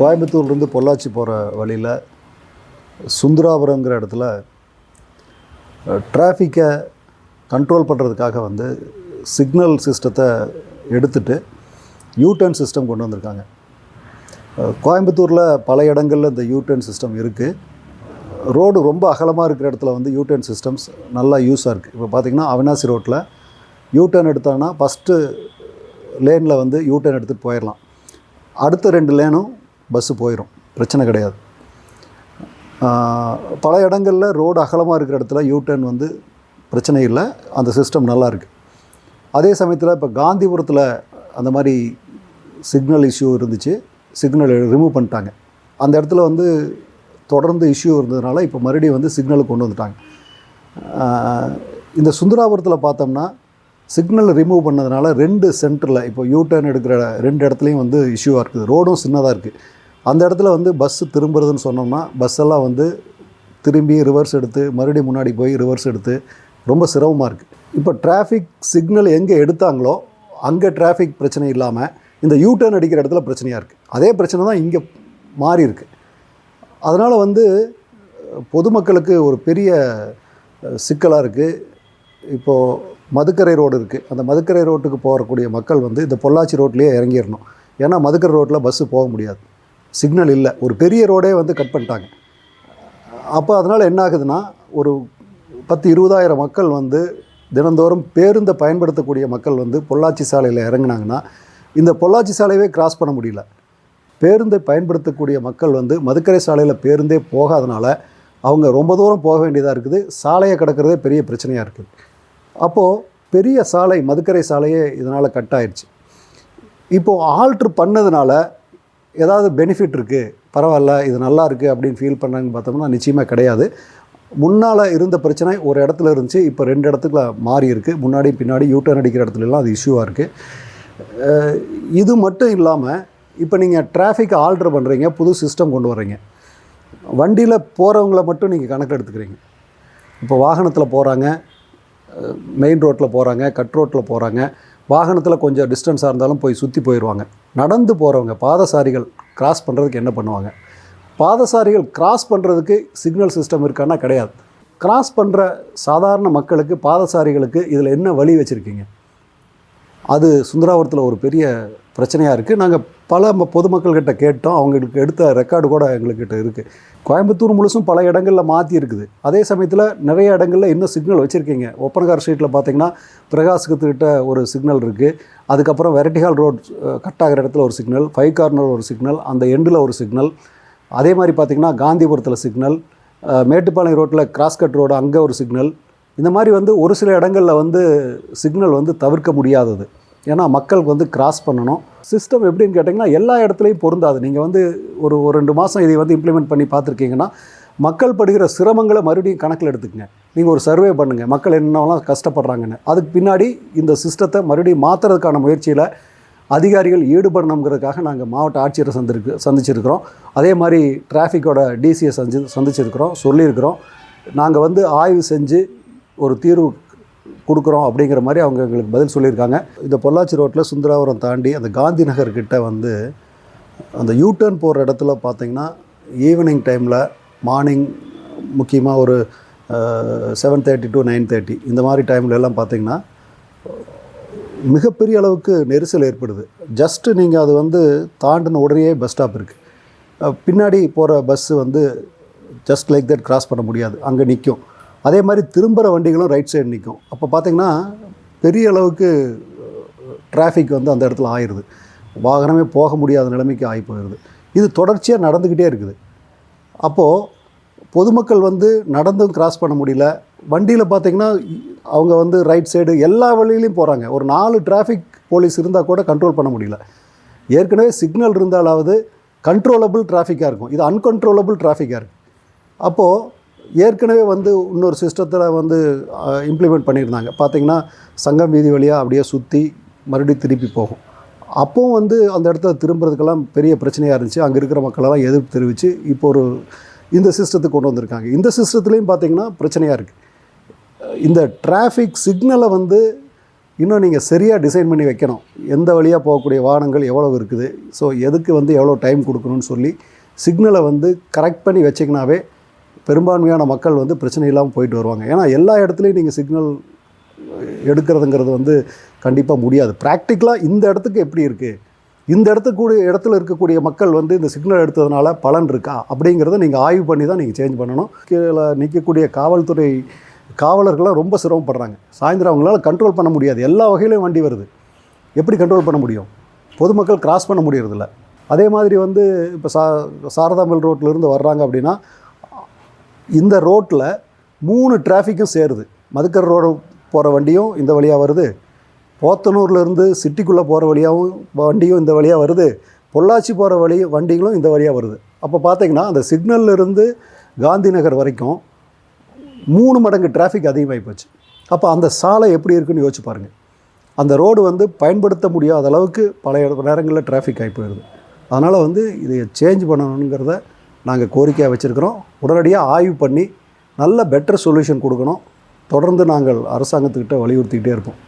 கோயம்புத்தூர்லேருந்து பொள்ளாச்சி போகிற வழியில் சுந்தராபுரங்கிற இடத்துல டிராஃபிக்கை கண்ட்ரோல் பண்ணுறதுக்காக வந்து சிக்னல் சிஸ்டத்தை எடுத்துட்டு யூடர்ன் சிஸ்டம் கொண்டு வந்திருக்காங்க. கோயம்புத்தூரில் பல இடங்களில் இந்த யூடர்ன் சிஸ்டம் இருக்குது ரோடு ரொம்ப அகலமாக இருக்கிற இடத்துல வந்து யூடர்ன் சிஸ்டம்ஸ் நல்லா யூஸாக இருக்குது இப்போ பார்த்திங்கன்னா அவினாசி ரோட்டில் யூடர்ன் எடுத்தாங்கன்னா ஃபஸ்ட்டு லேனில் வந்து யூடர்ன் எடுத்துகிட்டு போயிடலாம் அடுத்த ரெண்டு லேனும் பஸ்ஸு போயிடும் பிரச்சனை கிடையாது. பல இடங்களில் ரோடு அகலமாக இருக்கிற இடத்துல யூடர்ன் வந்து பிரச்சனை இல்லை. அந்த சிஸ்டம் நல்லா இருக்குது அதே சமயத்தில் இப்போ காந்திபுரத்தில் அந்த மாதிரி சிக்னல் இஷ்யூ இருந்துச்சு. சிக்னல் ரிமூவ் பண்ணிட்டாங்க. அந்த இடத்துல வந்து தொடர்ந்து இஷ்யூ இருந்ததுனால இப்போ மறுபடியும் வந்து சிக்னல் கொண்டு வந்துட்டாங்க. இந்த சுந்தராபுரத்தில் பார்த்தோம்னா சிக்னல் ரிமூவ் பண்ணதுனால ரெண்டு சென்டரில் இப்போ யூ டர்ன் எடுக்கிற ரெண்டு இடத்துலையும் வந்து இஷ்யூவாக இருக்குது. ரோடும் சின்னதாக இருக்குது அந்த இடத்துல வந்து பஸ்ஸு திரும்புறதுன்னு சொன்னோம்னா பஸ்ஸெல்லாம் வந்து திரும்பி ரிவர்ஸ் எடுத்து மறுபடியும் முன்னாடி போய் ரிவர்ஸ் எடுத்து ரொம்ப சிரமமாக இருக்குது இப்போ டிராஃபிக் சிக்னல் எங்கே எடுத்தாங்களோ அங்கே டிராஃபிக் பிரச்சனை இல்லாமல் இந்த யூ டர்ன் அடிக்கிற இடத்துல பிரச்சனையாக இருக்குது அதே பிரச்சனை தான் இங்கே மாறி இருக்கு. அதனால் வந்து பொதுமக்களுக்கு ஒரு பெரிய சிக்கலாக இருக்குது இப்போது மதுக்கரை ரோடு இருக்குது அந்த மதுக்கரை ரோட்டுக்கு போகக்கூடிய மக்கள் வந்து இந்த பொள்ளாச்சி ரோட்லேயே இறங்கிடணும். ஏன்னா மதுக்கரை ரோட்டில் பஸ்ஸு போக முடியாது. சிக்னல் இல்லை. ஒரு பெரிய ரோடே வந்து கட் பண்ணிட்டாங்க. அப்போ அதனால் என்ன ஆகுதுன்னா ஒரு பத்து இருபதாயிரம் மக்கள் வந்து தினந்தோறும் பேருந்தை பயன்படுத்தக்கூடிய மக்கள் வந்து பொள்ளாச்சி சாலையில் இறங்குனாங்கன்னா இந்த பொள்ளாச்சி சாலையவே கிராஸ் பண்ண முடியல. பேருந்தை பயன்படுத்தக்கூடிய மக்கள் வந்து மதுக்கரை சாலையில் பேருந்தே போகாதனால அவங்க ரொம்ப தூரம் போக வேண்டியதாக இருக்குது. சாலையை கடக்கிறதே பெரிய பிரச்சனையாக இருக்குது அப்போது பெரிய சாலை மதுக்கரை சாலையே இதனால் கட் ஆயிடுச்சு இப்போது ஆல்ட்ரு பண்ணதுனால ஏதாவது பெனிஃபிட் இருக்குது பரவாயில்ல இது நல்லா இருக்குது அப்படின்னு ஃபீல் பண்ணாங்கன்னு பார்த்தோம்னா நிச்சயமாக கிடையாது. முன்னால் இருந்த பிரச்சனை ஒரு இடத்துல இருந்துச்சு இப்போ ரெண்டு இடத்துக்குள்ள மாறி இருக்குது முன்னாடி பின்னாடி யூட்டர்ன் அடிக்கிற இடத்துலலாம் அது இஷ்யூவாக இருக்குது இது மட்டும் இல்லாமல் இப்போ நீங்கள் டிராஃபிக் ஆல்ட்ரு பண்ணுறீங்க புது சிஸ்டம் கொண்டு வர்றீங்க. வண்டியில் போகிறவங்கள மட்டும் நீங்கள் கணக்கு எடுத்துக்கிறீங்க. இப்போ வாகனத்தில் போகிறாங்க மெயின் ரோட்டில் போகிறாங்க கட் ரோட்டில் போகிறாங்க வாகனத்தில் கொஞ்சம் டிஸ்டன்ஸாக இருந்தாலும் போய் சுற்றி போயிடுவாங்க நடந்து போகிறவங்க பாதசாரிகள் கிராஸ் பண்ணுறதுக்கு என்ன பண்ணுவாங்க? பாதசாரிகள் கிராஸ் பண்ணுறதுக்கு சிக்னல் சிஸ்டம் இருக்கான்னா கிடையாது. கிராஸ் பண்ணுற சாதாரண மக்களுக்கு பாதசாரிகளுக்கு இதில் என்ன வழி வச்சுருக்கீங்க? அது சுந்தராபுரத்தில் ஒரு பெரிய பிரச்சனையாக இருக்குது நாங்கள் பல பொதுமக்கள்கிட்ட கேட்டோம். அவங்களுக்கு எடுத்த ரெக்கார்டு கூட எங்கள்கிட்ட இருக்குது கோயம்புத்தூர் முழுசும் பல இடங்களில் மாற்றி இருக்குது. அதே சமயத்தில் நிறைய இடங்களில் இன்னும் சிக்னல் வச்சுருக்கீங்க? ஒப்பனகார் ஸ்ட்ரீட்டில் பார்த்தீங்கன்னா பிரகாசுக்கிட்ட ஒரு சிக்னல் இருக்குது அதுக்கப்புறம் வெரைட்டிஹால் ரோட் கட் ஆகிற இடத்துல ஒரு சிக்னல் ஃபைவ் கார்னர் ஒரு சிக்னல் அந்த எண்டில் ஒரு சிக்னல் அதே மாதிரி பார்த்திங்கன்னா காந்திபுரத்தில் சிக்னல் மேட்டுப்பாளையம் ரோட்டில் கிராஸ் கட் ரோடு அங்கே ஒரு சிக்னல் இந்த மாதிரி வந்து ஒரு சில இடங்களில் வந்து சிக்னல் வந்து தவிர்க்க முடியாதது. ஏன்னா மக்களுக்கு வந்து கிராஸ் பண்ணணும். சிஸ்டம் எப்படின்னு கேட்டிங்கன்னா எல்லா இடத்துலையும் பொருந்தாது. நீங்கள் வந்து ஒரு ஒரு ரெண்டு மாதம் இதை வந்து இம்ப்ளிமெண்ட் பண்ணி பார்த்துருக்கீங்கன்னா மக்கள் படுகிற சிரமங்களை மறுபடியும் கணக்கில் எடுத்துக்கங்க. நீங்கள் ஒரு சர்வே பண்ணுங்கள் மக்கள் என்னெல்லாம் கஷ்டப்படுறாங்கன்னு. அதுக்கு பின்னாடி இந்த சிஸ்டத்தை மறுபடியும் மாற்றுறதுக்கான முயற்சியில் அதிகாரிகள் ஈடுபடணுங்கிறதுக்காக நாங்கள் மாவட்ட ஆட்சியரை சந்திருக்கு சந்திச்சிருக்கிறோம். அதே மாதிரி டிராஃபிக்கோட டிசியை சந்தி சந்திச்சிருக்கிறோம் சொல்லியிருக்கிறோம். நாங்கள் வந்து ஆய்வு செஞ்சு ஒரு தீர்வு கொடுக்குறோம் அப்படிங்கிற மாதிரி அவங்க எங்களுக்கு பதில் சொல்லியிருக்காங்க. இந்த பொள்ளாச்சி ரோட்டில் சுந்தராபுரம் தாண்டி அந்த காந்தி நகர் கிட்டே வந்து அந்த யூட்டர்ன் போகிற இடத்துல பார்த்தீங்கன்னா ஈவினிங் டைமில் மார்னிங் முக்கியமாக ஒரு seven thirty to nine thirty இந்த மாதிரி டைமில் எல்லாம் பார்த்தீங்கன்னா மிகப்பெரிய அளவுக்கு நெரிசல் ஏற்படுது. ஜஸ்ட்டு நீங்கள் அது வந்து தாண்டின உடனே பஸ் ஸ்டாப் இருக்குது பின்னாடி போகிற பஸ்ஸு வந்து ஜஸ்ட் லைக் தட் கிராஸ் பண்ண முடியாது. அங்கே நிற்கும் அதே மாதிரி திரும்புகிற வண்டிகளும் ரைட் சைடு நிற்கும் அப்போ பார்த்திங்கன்னா பெரிய அளவுக்கு டிராஃபிக் வந்து அந்த இடத்துல ஆயிடுது வாகனமே போக முடியாத நிலைமைக்கு ஆகி போயிடுது இது தொடர்ச்சியாக நடந்துக்கிட்டே இருக்குது. அப்போது பொதுமக்கள் வந்து நடந்தும் கிராஸ் பண்ண முடியல. வண்டியில் பார்த்திங்கன்னா அவங்க வந்து ரைட் சைடு எல்லா வழியிலையும் போகிறாங்க ஒரு நாலு டிராஃபிக் போலீஸ் இருந்தால் கூட கண்ட்ரோல் பண்ண முடியல. ஏற்கனவே சிக்னல் இருந்தாலாவது கண்ட்ரோலபிள் டிராஃபிக்காக இருக்கும். இது அன்கண்ட்ரோலபிள் டிராஃபிக்காக இருக்குது அப்போது ஏற்கனவே வந்து இன்னொரு சிஸ்டத்தில் வந்து இம்ப்ளிமெண்ட் பண்ணியிருந்தாங்க. பார்த்தீங்கன்னா சங்கம் வீதி வழியாக அப்படியே சுற்றி மறுபடியும் திருப்பி போகும். அப்போவும் வந்து அந்த இடத்துல திரும்புறதுக்கெல்லாம் பெரிய பிரச்சனையாக இருந்துச்சு. அங்கே இருக்கிற மக்களெல்லாம் எதிர்ப்பு தெரிவித்து இப்போ ஒரு இந்த சிஸ்டத்துக்கு கொண்டு வந்திருக்காங்க. இந்த சிஸ்டத்துலேயும் பார்த்தீங்கன்னா பிரச்சனையாக இருக்குது இந்த டிராஃபிக் சிக்னலை வந்து இன்னும் நீங்கள் சரியாக டிசைன் பண்ணி வைக்கணும். எந்த வழியாக போகக்கூடிய வாகனங்கள் எவ்வளவு இருக்குது? ஸோ எதுக்கு வந்து எவ்வளோ டைம் கொடுக்கணும்னு சொல்லி சிக்னலை வந்து கரெக்ட் பண்ணி வச்சிங்கனாவே பெரும்பான்மையான மக்கள் வந்து பிரச்சனை இல்லாமல் போயிட்டு வருவாங்க. ஏன்னா எல்லா இடத்துலையும் நீங்கள் சிக்னல் எடுக்கிறதுங்கிறது வந்து கண்டிப்பாக முடியாது. ப்ராக்டிக்கலாக இந்த இடத்துக்கு எப்படி இருக்குது இந்த இடத்துக்கு கூடிய இடத்துல இருக்கக்கூடிய மக்கள் வந்து இந்த சிக்னல் எடுத்ததுனால பலன் இருக்கா? அப்படிங்கிறத நீங்கள் ஆய்வு பண்ணி தான் நீங்கள் சேஞ்ச் பண்ணணும். கீழே நிற்கக்கூடிய காவல்துறை காவலர்கள்லாம் ரொம்ப சிரமப்படுறாங்க. சாயந்தரம் அவங்களால கண்ட்ரோல் பண்ண முடியாது. எல்லா வகையிலையும் வண்டி வருது. எப்படி கண்ட்ரோல் பண்ண முடியும்? பொதுமக்கள் கிராஸ் பண்ண முடியறதில்ல. அதே மாதிரி வந்து இப்போ சா சாரதாம்பல் ரோட்டிலேருந்து வர்றாங்க அப்படின்னா இந்த ரோட்டில் மூணு டிராஃபிக்கும் சேருது. மதுக்கர் ரோடு போகிற வண்டியும் இந்த வழியாக வருது. போத்தனூர்லேருந்து சிட்டிக்குள்ளே போகிற வழியாகவும் வண்டியும் இந்த வழியாக வருது. பொள்ளாச்சி போகிற வழி வண்டிகளும் இந்த வழியாக வருது. அப்போ பார்த்தீங்கன்னா அந்த சிக்னல்ல இருந்து காந்தி நகர் வரைக்கும் மூணு மடங்கு டிராஃபிக் அதிகமாகி போச்சு. அப்போ அந்த சாலை எப்படி இருக்குன்னு யோசிச்சு பாருங்கள் அந்த ரோடு வந்து பயன்படுத்த முடியாத அளவுக்கு பல நேரங்களில் டிராஃபிக் ஆகி போயிடுது அதனால் வந்து இதை சேஞ்ச் பண்ணணுங்கிறத நாங்கள் கோரிக்கையாக வச்சுருக்கிறோம். உடனடியாக ஆய்வு பண்ணி நல்ல பெட்டர் சொல்யூஷன் கொடுக்கணும். தொடர்ந்து நாங்கள் அரசாங்கத்துக்கிட்ட வலியுறுத்திக்கிட்டே இருப்போம்.